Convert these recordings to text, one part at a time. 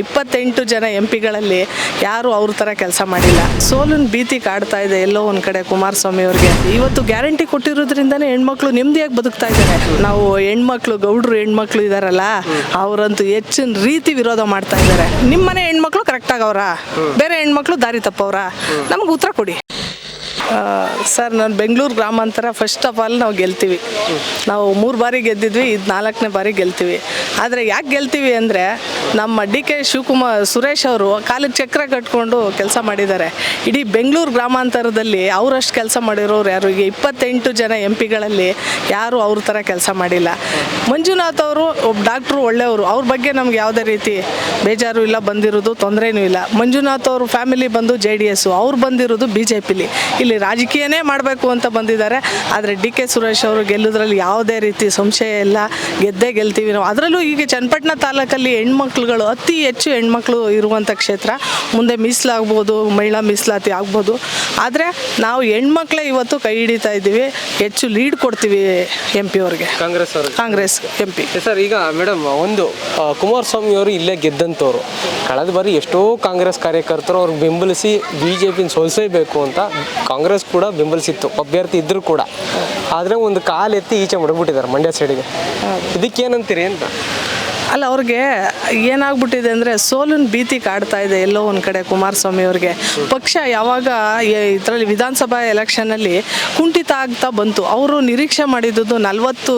ಇಪ್ಪತ್ತೆಂಟು ಜನ ಎಂ ಪಿಗಳಲ್ಲಿ ಯಾರು ಅವ್ರ ಥರ ಕೆಲಸ ಮಾಡಿಲ್ಲ. ಸೋಲಿನ ಭೀತಿ ಕಾಡ್ತಾ ಇದೆ ಎಲ್ಲೋ ಒಂದು ಕಡೆ ಕುಮಾರಸ್ವಾಮಿ ಅವ್ರಿಗೆ. ಇವತ್ತು ಗ್ಯಾರಂಟಿ ಕೊಟ್ಟಿರೋದ್ರಿಂದನೇ ಹೆಣ್ಮಕ್ಳು ನೆಮ್ಮದಿಯಾಗಿ ಬದುಕ್ತಾ ಇದ್ದಾರೆ. ನಾವು ಹೆಣ್ಮಕ್ಳು, ಗೌಡ್ರು ಹೆಣ್ಮಕ್ಳು ಇದಾರಲ್ಲ, ಅವರಂತೂ ಹೆಚ್ಚಿನ ರೀತಿ ವಿರೋಧ ಮಾಡ್ತಾ ಇದ್ದಾರೆ. ನಿಮ್ಮನೆ ಹೆಣ್ಮಕ್ಳು ಕರೆಕ್ಟ್ ಆಗವ್ರ ಬೇರೆ ಹೆಣ್ಮಕ್ಳು ದಾರಿ ತಪ್ಪವ್ರಾ? ನಮ್ಗೆ ಉತ್ತರ ಕೊಡಿ. ಸರ್, ನಾನು ಬೆಂಗಳೂರು ಗ್ರಾಮಾಂತರ ಫಸ್ಟ್ ಆಫ್ ಆಲ್ ನಾವು ಗೆಲ್ತೀವಿ. ನಾವು ಮೂರು ಬಾರಿ ಗೆದ್ದಿದ್ವಿ, ಇದು ನಾಲ್ಕನೇ ಬಾರಿ ಗೆಲ್ತೀವಿ. ಆದರೆ ಯಾಕೆ ಗೆಲ್ತೀವಿ ಅಂದರೆ ನಮ್ಮ ಡಿ ಕೆ ಶಿವಕುಮಾರ್, ಸುರೇಶ್ ಅವರು ಕಾಲಿಗೆ ಚಕ್ರ ಕಟ್ಕೊಂಡು ಕೆಲಸ ಮಾಡಿದ್ದಾರೆ. ಇಡೀ ಬೆಂಗಳೂರು ಗ್ರಾಮಾಂತರದಲ್ಲಿ ಅವರಷ್ಟು ಕೆಲಸ ಮಾಡಿರೋರು ಯಾರು? ಈಗ ಇಪ್ಪತ್ತೆಂಟು ಜನ ಎಂ ಪಿಗಳಲ್ಲಿ ಯಾರು ಅವ್ರ ಥರ ಕೆಲಸ ಮಾಡಿಲ್ಲ. ಮಂಜುನಾಥ್ ಅವರು ಒಬ್ಬ ಡಾಕ್ಟ್ರು ಒಳ್ಳೆಯವರು. ಅವ್ರ ಬಗ್ಗೆ ನಮ್ಗೆ ಯಾವುದೇ ರೀತಿ ಬೇಜಾರು ಇಲ್ಲ, ಬಂದಿರೋದು ತೊಂದರೆನೂ ಇಲ್ಲ. ಮಂಜುನಾಥ್ ಅವರು ಫ್ಯಾಮಿಲಿ ಬಂದು ಜೆ ಡಿ ಎಸ್ಸು ಅವ್ರು ಬಂದಿರೋದು ಬಿ ಜೆ ಪಿಲಿ ಇಲ್ಲಿ ರಾಜಕೀಯನೇ ಮಾಡಬೇಕು ಅಂತ ಬಂದಿದ್ದಾರೆ. ಆದರೆ ಡಿ ಕೆ ಸುರೇಶ್ ಅವರು ಗೆಲ್ಲೋದ್ರಲ್ಲಿ ಯಾವುದೇ ರೀತಿ ಸಂಶಯ ಇಲ್ಲ. ಗೆದ್ದೇ ಗೆಲ್ತೀವಿ ನಾವು. ಅದರಲ್ಲೂ ಈಗ ಚನ್ನಪಟ್ಟಣ ತಾಲೂಕಲ್ಲಿ ಹೆಣ್ಮಕ್ಳುಗಳು ಅತಿ ಹೆಚ್ಚು ಹೆಣ್ಮಕ್ಳು ಇರುವಂಥ ಕ್ಷೇತ್ರ. ಮುಂದೆ ಮೀಸಲಾಗ್ಬೋದು ಮಹಿಳಾ ಮೀಸಲಾತಿ ಆಗ್ಬೋದು. ಆದರೆ ನಾವು ಹೆಣ್ಮಕ್ಳೇ ಇವತ್ತು ಕೈ ಹಿಡಿತಾ ಇದ್ದೀವಿ. ಹೆಚ್ಚು ಲೀಡ್ ಕೊಡ್ತೀವಿ ಎಂ ಪಿ ಅವ್ರಿಗೆ. ಕಾಂಗ್ರೆಸ್ ಅವರು ಕಾಂಗ್ರೆಸ್ ಎಂ ಪಿ. ಸರ್ ಈಗ ಮೇಡಮ್ ಒಂದು ಕುಮಾರಸ್ವಾಮಿ ಅವರು ಇಲ್ಲೇ ಗೆದ್ದಂಥವ್ರು. ಕಳೆದ ಬಾರಿ ಎಷ್ಟೋ ಕಾಂಗ್ರೆಸ್ ಕಾರ್ಯಕರ್ತರು ಅವ್ರಿಗೆ ಬೆಂಬಲಿಸಿ ಬಿ ಜೆ ಪಿನ ಸೋಲಿಸಬೇಕು ಅಂತ ಕಾಂಗ್ರೆಸ್ ಕೂಡ ಬೆಂಬಲಿಸಿತ್ತು ಅಭ್ಯರ್ಥಿ ಇದ್ದರೂ ಕೂಡ. ಆದರೆ ಒಂದು ಕಾಲು ಎತ್ತಿ ಈಚೆ ಮಡಗ್ಬಿಟ್ಟಿದ್ದಾರೆ ಮಂಡ್ಯ ಸೈಡಿಗೆ ಇದಕ್ಕೇನಂತೀರಿ ಅಂತ? ಅಲ್ಲ ಅವ್ರಿಗೆ ಏನಾಗ್ಬಿಟ್ಟಿದೆ ಅಂದರೆ ಸೋಲಿನ ಭೀತಿ ಕಾಡ್ತಾ ಇದೆ ಎಲ್ಲೋ ಒಂದು ಕಡೆ ಕುಮಾರಸ್ವಾಮಿ ಅವ್ರಿಗೆ. ಪಕ್ಷ ಯಾವಾಗ ಇದರಲ್ಲಿ ವಿಧಾನಸಭಾ ಎಲೆಕ್ಷನಲ್ಲಿ ಕುಂಠಿತ ಆಗ್ತಾ ಬಂತು. ಅವರು ನಿರೀಕ್ಷೆ ಮಾಡಿದ್ದು ನಲ್ವತ್ತು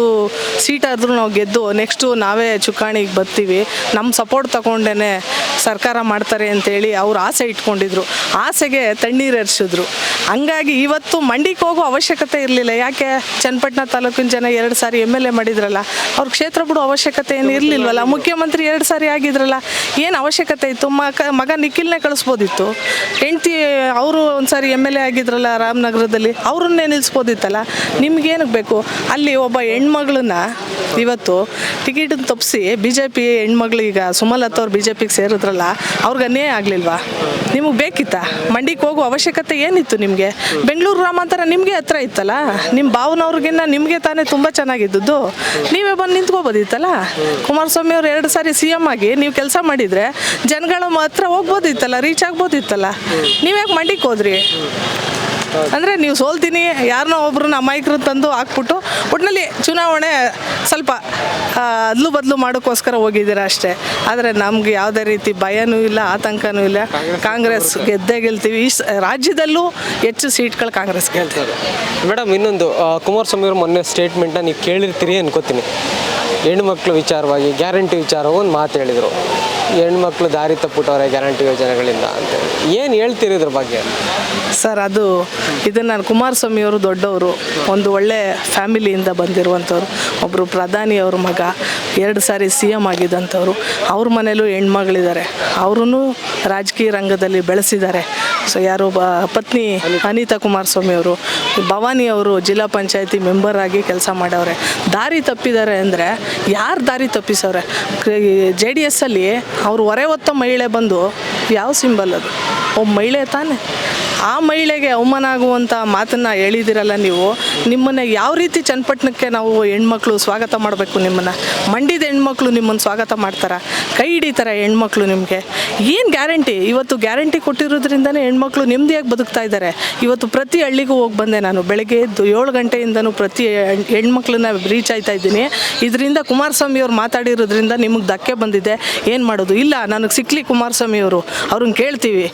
ಸೀಟ್ ಆದರೂ ನಾವು ಗೆದ್ದು ನೆಕ್ಸ್ಟು ನಾವೇ ಚುಕ್ಕಾಣಿಗೆ ಬರ್ತೀವಿ. ನಮ್ಮ ಸಪೋರ್ಟ್ ತಗೊಂಡೇ ಸರ್ಕಾರ ಮಾಡ್ತಾರೆ ಅಂತೇಳಿ ಅವ್ರು ಆಸೆ ಇಟ್ಕೊಂಡಿದ್ರು. ಆಸೆಗೆ ತಣ್ಣೀರು ಎರಿಸಿದ್ರು. ಹಂಗಾಗಿ ಇವತ್ತು ಮಂಡಿಗೆ ಹೋಗೋ ಅವಶ್ಯಕತೆ ಇರಲಿಲ್ಲ. ಯಾಕೆ? ಚನ್ನಪಟ್ಟಣ ತಾಲೂಕಿನ ಜನ ಎರಡು ಸಾರಿ ಎಂ ಎಲ್ ಎ ಮಾಡಿದ್ರಲ್ಲ. ಅವ್ರ ಕ್ಷೇತ್ರ ಬಿಡೋ ಅವಶ್ಯಕತೆ ಏನು ಇರಲಿಲ್ವಲ್ಲ? ಮುಖ್ಯಮಂತ್ರಿ ಎರಡು ಸಾರಿ ಆಗಿದ್ರಲ್ಲ ಏನು ಅವಶ್ಯಕತೆ ಇತ್ತು? ಮಗ ಮಗ ನಿಖಿಲ್ನೇ ಕಳಿಸ್ಬೋದಿತ್ತು? ಹೆಂಡ್ತಿ ಅವರು ಒಂದು ಸಾರಿ ಎಂ ಎಲ್ ಎ ಆಗಿದ್ರಲ್ಲ ರಾಮನಗರದಲ್ಲಿ, ಅವ್ರನ್ನೇ ನಿಲ್ಲಿಸ್ಬೋದಿತ್ತಲ್ಲ ನಿಮ್ಗೇನಕ್ಕೆ ಬೇಕು? ಅಲ್ಲಿ ಒಬ್ಬ ಹೆಣ್ಮಗಳನ್ನ ಇವತ್ತು ಟಿಕೆಟ್ ತಪ್ಪಿಸಿ ಬಿ ಜೆ ಪಿ ಹೆಣ್ಮಗಳು ಈಗ ಸುಮಲತಾ ಅವ್ರು ಬಿ ಜೆ ಪಿಗೆ ಸೇರಿದ್ರಲ್ಲ, ಅವ್ರಿಗೆ ಅನ್ಯಾಯ ಆಗಲಿಲ್ವಾ? ನಿಮಗೆ ಬೇಕಿತ್ತಾ? ಮಂಡಿಗೆ ಹೋಗೋ ಅವಶ್ಯಕತೆ ಏನಿತ್ತು ನಿಮಗೆ? ಬೆಂಗಳೂರು ಗ್ರಾಮಾಂತರ ನಿಮಗೆ ಹತ್ರ ಇತ್ತಲ್ಲ? ನಿಮ್ಮ ಭಾವನವ್ರಿಗಿನ್ನ ನಿಮಗೆ ತಾನೇ ತುಂಬ ಚೆನ್ನಾಗಿದ್ದದ್ದು. ನೀವೇ ಬಂದು ನಿಂತ್ಕೋಬೋದಿತ್ತಲ್ಲ? ಕುಮಾರಸ್ವಾಮಿ ಅವರು ಎರಡು ಸಾರಿ ಸಿ ಎಂ ಆಗಿ ನೀವು ಕೆಲಸ ಮಾಡಿದರೆ ಜನಗಳ ಹತ್ರ ಹೋಗ್ಬೋದಿತ್ತಲ್ಲ ರೀಚ್ ಆಗ್ಬೋದಿತ್ತಲ್ಲ? ನೀವ್ಯಾಕೆ ಮಂಡಿಗೆ ಹೋದ್ರಿ? ಅಂದರೆ ನೀವು ಸೋಲ್ತೀನಿ ಯಾರನ್ನೋ ಒಬ್ರನ್ನ ಅಮಾಯಕರು ತಂದು ಹಾಕ್ಬಿಟ್ಟು ಒಟ್ಟಿನಲ್ಲಿ ಚುನಾವಣೆ ಸ್ವಲ್ಪ ಅದ್ಲು ಬದಲು ಮಾಡೋಕ್ಕೋಸ್ಕರ ಹೋಗಿದ್ದೀರ ಅಷ್ಟೇ. ಆದರೆ ನಮ್ಗೆ ಯಾವುದೇ ರೀತಿ ಭಯನೂ ಇಲ್ಲ, ಆತಂಕನೂ ಇಲ್ಲ. ಕಾಂಗ್ರೆಸ್ ಗೆದ್ದೇ ಗೆಲ್ತೀವಿ. ಈ ರಾಜ್ಯದಲ್ಲೂ ಹೆಚ್ಚು ಸೀಟ್ಗಳು ಕಾಂಗ್ರೆಸ್ ಗೆಲ್ತೀವಿ ಮೇಡಮ್, ಇನ್ನೊಂದು ಕುಮಾರಸ್ವಾಮಿ ಅವರು ಮೊನ್ನೆ ಸ್ಟೇಟ್ಮೆಂಟ್ನ ನೀವು ಕೇಳಿರ್ತೀರಿ ಅನ್ಕೋತೀನಿ. ಹೆಣ್ಮಕ್ಳು ವಿಚಾರವಾಗಿ ಗ್ಯಾರಂಟಿ ವಿಚಾರವಾಗಿ ಒಂದು ಮಾತು ಹೇಳಿದರು. ಹೆಣ್ಮಕ್ಳು ದಾರಿ ತಪ್ಪಿಟ್ಟವ್ರೆ ಗ್ಯಾರಂಟಿ ಯೋಜನೆಗಳಿಂದ ಅಂತೇಳಿ ಏನು ಹೇಳ್ತೀರಿ ಇದ್ರ ಬಗ್ಗೆ? ಸರ್, ಅದು ಇದು ನಾನು ಕುಮಾರಸ್ವಾಮಿ ಅವರು ದೊಡ್ಡವರು, ಒಂದು ಒಳ್ಳೆ ಫ್ಯಾಮಿಲಿಯಿಂದ ಬಂದಿರುವಂಥವ್ರು ಒಬ್ಬರು ಪ್ರಧಾನಿ ಅವ್ರ ಮಗ, ಎರಡು ಸಾರಿ ಸಿ ಎಂ ಆಗಿದ್ದಂಥವ್ರು, ಅವ್ರ ಮನೇಲೂ ಹೆಣ್ಮಗಳಿದ್ದಾರೆ. ಅವರೂ ರಾಜಕೀಯ ರಂಗದಲ್ಲಿ ಬೆಳೆಸಿದ್ದಾರೆ. ಸೊ ಯಾರು ಬ ಪತ್ನಿ ಅನಿತಾ ಕುಮಾರಸ್ವಾಮಿ ಅವರು, ಭವಾನಿ ಅವರು ಜಿಲ್ಲಾ ಪಂಚಾಯತಿ ಮೆಂಬರ್ ಆಗಿ ಕೆಲಸ ಮಾಡವ್ರೆ. ದಾರಿ ತಪ್ಪಿದ್ದಾರೆ ಅಂದರೆ ಯಾರು ದಾರಿ ತಪ್ಪಿಸವ್ರೆ? ಜೆ ಡಿ ಎಸ್ಸಲ್ಲಿ ಅವರು ಹೊರೆ ಹೊತ್ತ ಮಹಿಳೆ ಬಂದು ಯಾವ ಸಿಂಬಲ್ ಅದು? ಒಬ್ಬ ಮಹಿಳೆ ತಾನೆ. ಆ ಮಹಿಳೆಗೆ ಅವಮಾನ ಆಗುವಂಥ ಮಾತನ್ನು ಹೇಳಿದಿರಲ್ಲ ನೀವು. ನಿಮ್ಮನ್ನು ಯಾವ ರೀತಿ ಚನ್ನಪಟ್ಟಣಕ್ಕೆ ನಾವು ಹೆಣ್ಮಕ್ಳು ಸ್ವಾಗತ ಮಾಡಬೇಕು ನಿಮ್ಮನ್ನು? ಮಂಡಿದ ಹೆಣ್ಮಕ್ಳು ನಿಮ್ಮನ್ನು ಸ್ವಾಗತ ಮಾಡ್ತಾರೆ? ಕೈ ಹಿಡಿತಾರೆ ಹೆಣ್ಮಕ್ಳು ನಿಮಗೆ? ಏನು ಗ್ಯಾರಂಟಿ ಇವತ್ತು ಗ್ಯಾರಂಟಿ ಕೊಟ್ಟಿರೋದ್ರಿಂದನೇ ಹೆಣ್ಮಕ್ಳು ನೆಮ್ಮದಿಯಾಗಿ ಬದುಕ್ತಾ ಇದ್ದಾರೆ. ಇವತ್ತು ಪ್ರತಿ ಹಳ್ಳಿಗೂ ಹೋಗಿ ಬಂದೆ ನಾನು. ಬೆಳಗ್ಗೆ ಎದ್ದು ಏಳು ಗಂಟೆಯಿಂದನೂ ಪ್ರತಿ ಹೆಣ್- ಹೆಣ್ಮಕ್ಳನ್ನ ರೀಚ್ ಆಯ್ತಾ ಇದ್ದೀನಿ. ಇದರಿಂದ ಕುಮಾರಸ್ವಾಮಿ ಅವ್ರು ಮಾತಾಡಿರೋದ್ರಿಂದ ನಿಮಗೆ ಧಕ್ಕೆ ಬಂದಿದೆ. ಏನು ಮಾಡೋದು? ಇಲ್ಲ, ನನಗೆ ಸಿಕ್ಕಲಿ ಕುಮಾರಸ್ವಾಮಿ ಅವರು. ಅವ್ರನ್ನ ಕೇಳ್ತೀವಿ.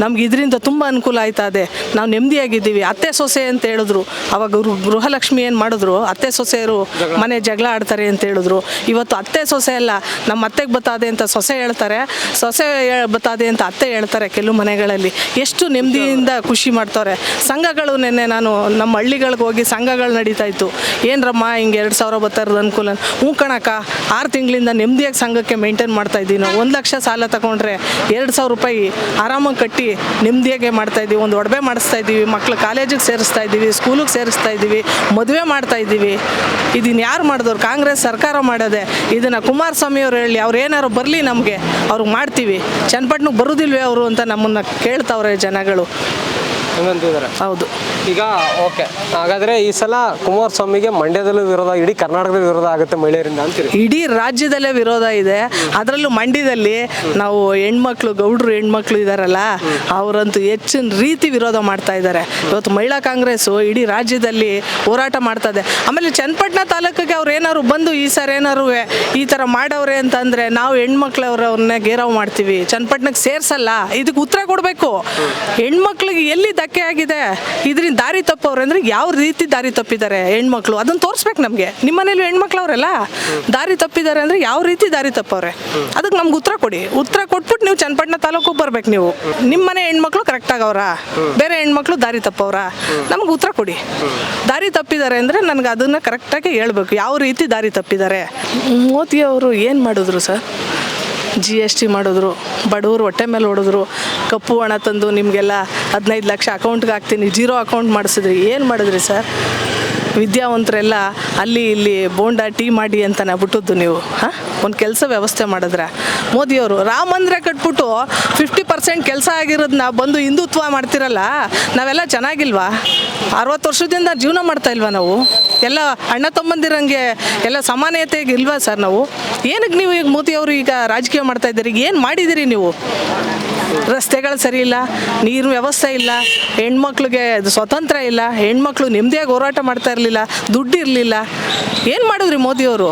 ನಮ್ಗೆ ಇದರಿಂದ ತುಂಬ ಅನುಕೂಲ ಆಯ್ತಾ ಅದೇ. ನಾವು ನೆಮ್ಮದಿಯಾಗಿದ್ದೀವಿ. ಅತ್ತೆ ಸೊಸೆ ಅಂತ ಹೇಳಿದ್ರು. ಅವಾಗ ಗೃಹಲಕ್ಷ್ಮಿ ಏನು ಮಾಡಿದ್ರು? ಅತ್ತೆ ಸೊಸೆಯರು ಮನೆ ಜಗಳ ಆಡ್ತಾರೆ ಅಂತ ಹೇಳಿದ್ರು. ಇವತ್ತು ಅತ್ತೆ ಸೊಸೆ ಅಲ್ಲ, ನಮ್ಮ ಅತ್ತೆಗೆ ಬತ್ತಾದೆ ಅಂತ ಸೊಸೆ ಹೇಳ್ತಾರೆ. ಸೊಸೆ ಬತ್ತಾದೆ ಅಂತ ಅತ್ತೆ ಹೇಳ್ತಾರೆ ಕೆಲವು ಮನೆಗಳಲ್ಲಿ. ಎಷ್ಟು ನೆಮ್ಮದಿಯಿಂದ ಖುಷಿ ಮಾಡ್ತಾರೆ. ಸಂಘಗಳು ನೆನ್ನೆ ನಾನು ನಮ್ಮ ಹಳ್ಳಿಗಳಿಗೆ ಹೋಗಿ ಸಂಘಗಳು ನಡೀತಾ ಇತ್ತು. ಏನ್ರಮ್ಮ ಹಿಂಗೆ ಎರಡು ಸಾವಿರ ಬತ್ತಾರದ ಅನುಕೂಲ ಹ್ಞೂ ಕಣಕ್ಕ, ಆರು ತಿಂಗಳಿಂದ ನೆಮ್ಮದಿಯಾಗಿ ಸಂಘಕ್ಕೆ ಮೇಂಟೈನ್ ಮಾಡ್ತಾ ಇದ್ದೀವಿ ನಾವು. ಒಂದು ಲಕ್ಷ ಸಾಲ ತಗೊಂಡ್ರೆ ಎರಡು ಸಾವಿರ ರೂಪಾಯಿ ಆರಾಮಾಗಿ ಕಟ್ಟಿ ನೆಮ್ಮದಿಯಾಗೆ ಮಾಡ್ತಾ ಇದ್ದೀವಿ ಒಂದು ಒಡವೆ ಮಾಡಿಸ್ತಾ ಇದ್ದೀವಿ ಮಕ್ಳು ಕಾಲೇಜಿಗೆ ಸೇರಿಸ್ತಾ ಇದ್ದೀವಿ ಸ್ಕೂಲಿಗೆ ಸೇರಿಸ್ತಾ ಇದ್ದೀವಿ ಮದುವೆ ಮಾಡ್ತಾ ಇದ್ದೀವಿ. ಇದನ್ನು ಯಾರು ಮಾಡಿದವ್ರು? ಕಾಂಗ್ರೆಸ್ ಸರ್ಕಾರ ಮಾಡೋದೆ. ಇದನ್ನು ಕುಮಾರಸ್ವಾಮಿ ಅವರು ಹೇಳಿ ಅವ್ರು ಏನಾದ್ರು ಬರಲಿ ನಮಗೆ ಅವ್ರಿಗೆ ಮಾಡ್ತೀವಿ. ಚನ್ನಪಟ್ಟಣಕ್ಕೆ ಬರೋದಿಲ್ವೇ ಅವರು ಅಂತ ನಮ್ಮನ್ನು ಕೇಳ್ತಾವ್ರೆ ಜನಗಳು. ಹೌದು. ಈಗ, ಓಕೆ. ಹಾಗಾದ್ರೆ ಈ ಸಲ ಕುಮಾರಸ್ವಾಮಿಗೆ ಮಂಡ್ಯದಲ್ಲೂ ವಿರೋಧ, ಇಡೀ ಕರ್ನಾಟಕದ ವಿರೋಧ ಆಗುತ್ತೆ ಮಹಿಳೆಯರಿಂದ ಅಂತೀರಿ? ಇಡೀ ರಾಜ್ಯದಲ್ಲೇ ವಿರೋಧ ಇದೆ. ಅದರಲ್ಲೂ ಮಂಡ್ಯದಲ್ಲಿ ನಾವು ಹೆಣ್ಮಕ್ಳು, ಗೌಡ್ರು ಹೆಣ್ಮಕ್ಳು ಇದಾರಲ್ಲ, ಅವರಂತೂ ಹೆಚ್ಚಿನ ರೀತಿ ವಿರೋಧ ಮಾಡ್ತಾ ಇದ್ದಾರೆ. ಇವತ್ತು ಮಹಿಳಾ ಕಾಂಗ್ರೆಸ್ಸು ಇಡೀ ರಾಜ್ಯದಲ್ಲಿ ಹೋರಾಟ ಮಾಡ್ತದೆ ಆಮೇಲೆ ಚನ್ನಪಟ್ಟಣ ತಾಲೂಕಿಗೆ ಅವ್ರು ಏನಾದ್ರು ಬಂದು, ಈ ಸರ್ ಏನಾರು ಈ ಥರ ಮಾಡವ್ರೆ ಅಂತಂದರೆ ನಾವು ಹೆಣ್ಮಕ್ಳವ್ರವ್ರನ್ನೇ ಗೇರಾವ್ ಮಾಡ್ತೀವಿ. ಚನ್ನಪಟ್ಟಣಕ್ಕೆ ಸೇರ್ಸಲ್ಲ. ಇದಕ್ಕೆ ಉತ್ತರ ಕೊಡಬೇಕು. ಹೆಣ್ಮಕ್ಳಿಗೆ ಎಲ್ಲಿ ಧಕ್ಕೆ ಆಗಿದೆ? ಇದರಿಂದ ದಾರಿ ತಪ್ಪವ್ರೆ ಅಂದರೆ ಯಾವ ರೀತಿ ದಾರಿ ತಪ್ಪಿದ್ದಾರೆ ಹೆಣ್ಮಕ್ಳು? ಅದನ್ನ ತೋರಿಸ್ಬೇಕು ನಮಗೆ. ನಿಮ್ಮ ಮನೇಲಿ ಹೆಣ್ಮಕ್ಳು ಅವರೆಲ್ಲ ದಾರಿ ತಪ್ಪಿದ್ದಾರೆ ಅಂದರೆ ಯಾವ ರೀತಿ ದಾರಿ ತಪ್ಪವ್ರೆ? ಅದಕ್ಕೆ ನಮ್ಗೆ ಉತ್ತರ ಕೊಡಿ. ಉತ್ತರ ಕೊಟ್ಬಿಟ್ಟು ನೀವು ಚನ್ನಪಟ್ಟಣ ತಾಲೂಕು ಬರ್ಬೇಕು ನೀವು. ನಿಮ್ಮ ಮನೆ ಹೆಣ್ಮಕ್ಳು ಕರೆಕ್ಟ್ ಆಗವ್ರ? ಬೇರೆ ಹೆಣ್ಮಕ್ಳು ದಾರಿ ತಪ್ಪವ್ರ? ನಮ್ಗೆ ಉತ್ತರ ಕೊಡಿ. ದಾರಿ ತಪ್ಪಿದ್ದಾರೆ ಅಂದರೆ ನನಗೆ ಅದನ್ನು ಕರೆಕ್ಟಾಗಿ ಹೇಳ್ಬೇಕು. ಯಾವ ರೀತಿ ದಾರಿ ತಪ್ಪಿದ್ದಾರೆ? ಮೋದಿ ಅವರು ಏನು ಮಾಡಿದ್ರು ಸರ್? ಜಿ ಎಸ್ ಟಿ ಮಾಡಿದ್ರು, ಬಡವರು ಹೊಟ್ಟೆ ಮೇಲೆ ಹೊಡೆದ್ರು ಕಪ್ಪು ಹಣ ತಂದು ನಿಮಗೆಲ್ಲ ಹದಿನೈದು ಲಕ್ಷ ಅಕೌಂಟ್ಗೆ ಹಾಕ್ತೀನಿ ಜೀರೋ ಅಕೌಂಟ್ ಮಾಡಿಸಿದ್ರಿ. ಏನು ಮಾಡಿದ್ರಿ ಸರ್ ವಿದ್ಯಾವಂತರೆಲ್ಲ ಅಲ್ಲಿ ಇಲ್ಲಿ ಬೋಂಡ ಟೀ ಮಾಡಿ ಅಂತಾನೆ ಬಿಟ್ಟದ್ದು ನೀವು. ಹಾಂ? ಒಂದು ಕೆಲಸ ವ್ಯವಸ್ಥೆ ಮಾಡಿದ್ರೆ. ಮೋದಿಯವರು, ರಾಮ ಮಂದಿರ ಕಟ್ಬಿಟ್ಟು ಫಿಫ್ಟಿ ಪರ್ಸೆಂಟ್ ಕೆಲಸ ಆಗಿರೋದನ್ನ ಬಂದು ಹಿಂದುತ್ವ ಮಾಡ್ತಿರಲ್ಲ, ನಾವೆಲ್ಲ ಚೆನ್ನಾಗಿಲ್ವಾ? ಅರವತ್ತು ವರ್ಷದಿಂದ ಜೀವನ ಮಾಡ್ತಾ ಇಲ್ವಾ ನಾವು? ಎಲ್ಲ ಅಣ್ಣ ತಮ್ಮಂದಿರಂಗೆ ಎಲ್ಲ ಸಮಾನತೆಗೆ ಇಲ್ವಾ ಸರ್ ನಾವು? ಏನಕ್ಕೆ ನೀವು ಈಗ ಮೋದಿ ಅವರು ಈಗ ರಾಜಕೀಯ ಮಾಡ್ತಾ ಇದ್ದೀರಿ? ಏನು ಮಾಡಿದ್ದೀರಿ ನೀವು? ರಸ್ತೆಗಳು ಸರಿ ಇಲ್ಲ ನೀರು ವ್ಯವಸ್ಥೆ ಇಲ್ಲ, ಹೆಣ್ಮಕ್ಳಿಗೆ ಸ್ವತಂತ್ರ ಇಲ್ಲ, ಹೆಣ್ಮಕ್ಳು ನೆಮ್ಮದಿಯಾಗಿ ಹೋರಾಟ ಮಾಡ್ತಾ ಇರಲಿಲ್ಲ, ದುಡ್ಡು ಇರಲಿಲ್ಲ. ಏನು ಮಾಡಿದ್ರಿ ಮೋದಿಯವರು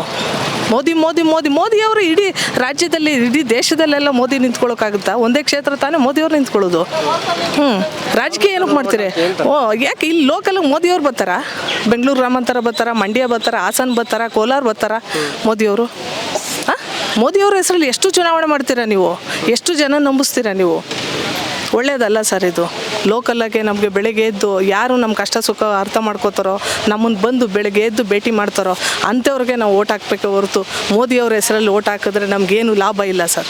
ಮೋದಿ ಮೋದಿ ಮೋದಿ ಮೋದಿಯವರು ಇಡೀ ರಾಜ್ಯದಲ್ಲಿ, ಇಡೀ ದೇಶದಲ್ಲೆಲ್ಲ ಮೋದಿ ನಿಂತ್ಕೊಳ್ಳೋಕ್ಕಾಗುತ್ತಾ? ಒಂದೇ ಕ್ಷೇತ್ರ ತಾನೇ ಮೋದಿಯವ್ರು ನಿಂತ್ಕೊಳ್ಳೋದು? ಹ್ಞೂ ರಾಜಕೀಯ ಏನಕ್ಕೆ ಮಾಡ್ತೀರಿ? ಓ, ಯಾಕೆ ಇಲ್ಲಿ ಲೋಕಲ್ ಮೋದಿಯವ್ರು ಬರ್ತಾರಾ? ಬೆಂಗಳೂರು ಗ್ರಾಮಾಂತರ ಬರ್ತಾರ? ಮಂಡ್ಯ ಬರ್ತಾರ? ಹಾಸನ ಬರ್ತಾರ? ಕೋಲಾರ ಬರ್ತಾರ? ಮೋದಿಯವರು? ಹಾಂ? ಮೋದಿಯವ್ರ ಹೆಸರಲ್ಲಿ ಎಷ್ಟು ಚುನಾವಣೆ ಮಾಡ್ತೀರಾ ನೀವು? ಎಷ್ಟು ಜನ ನಂಬಿಸ್ತೀರಾ ನೀವು? ಒಳ್ಳೇದಲ್ಲ ಸರ್ ಇದು. ಲೋಕಲ್ಲಾಗೆ ನಮಗೆ ಬೆಳಗ್ಗೆ ಎದ್ದು ಯಾರು ನಮ್ಮ ಕಷ್ಟ ಸುಖ ಅರ್ಥ ಮಾಡ್ಕೋತಾರೋ ನಮ್ಮನ್ನು ಬಂದು ಬೆಳಗ್ಗೆ ಎದ್ದು ಭೇಟಿ ಮಾಡ್ತಾರೋ, ಅಂಥವ್ರಿಗೆ ನಾವು ಓಟ್ ಹಾಕ್ಬೇಕು ಹೊರತು ಮೋದಿಯವ್ರ ಹೆಸರಲ್ಲಿ ಓಟ್ ಹಾಕಿದ್ರೆ ನಮಗೇನು ಲಾಭ ಇಲ್ಲ ಸರ್.